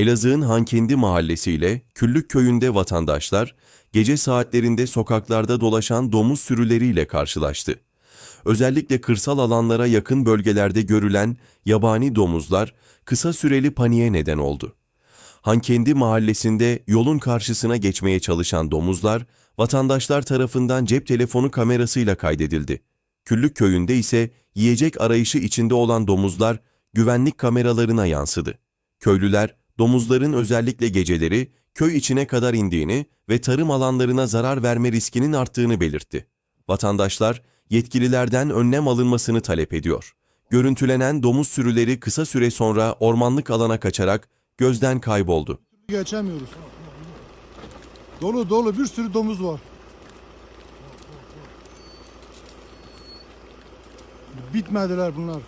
Elazığ'ın Hankendi mahallesiyle Küllük köyünde vatandaşlar gece saatlerinde sokaklarda dolaşan domuz sürüleriyle karşılaştı. Özellikle kırsal alanlara yakın bölgelerde görülen yabani domuzlar kısa süreli paniğe neden oldu. Hankendi mahallesinde yolun karşısına geçmeye çalışan domuzlar vatandaşlar tarafından cep telefonu kamerasıyla kaydedildi. Küllük köyünde ise yiyecek arayışı içinde olan domuzlar güvenlik kameralarına yansıdı. Köylüler domuzların özellikle geceleri köy içine kadar indiğini ve tarım alanlarına zarar verme riskinin arttığını belirtti. Vatandaşlar yetkililerden önlem alınmasını talep ediyor. Görüntülenen domuz sürüleri kısa süre sonra ormanlık alana kaçarak gözden kayboldu. Geçemiyoruz. Dolu dolu bir sürü domuz var. Bitmediler bunlar.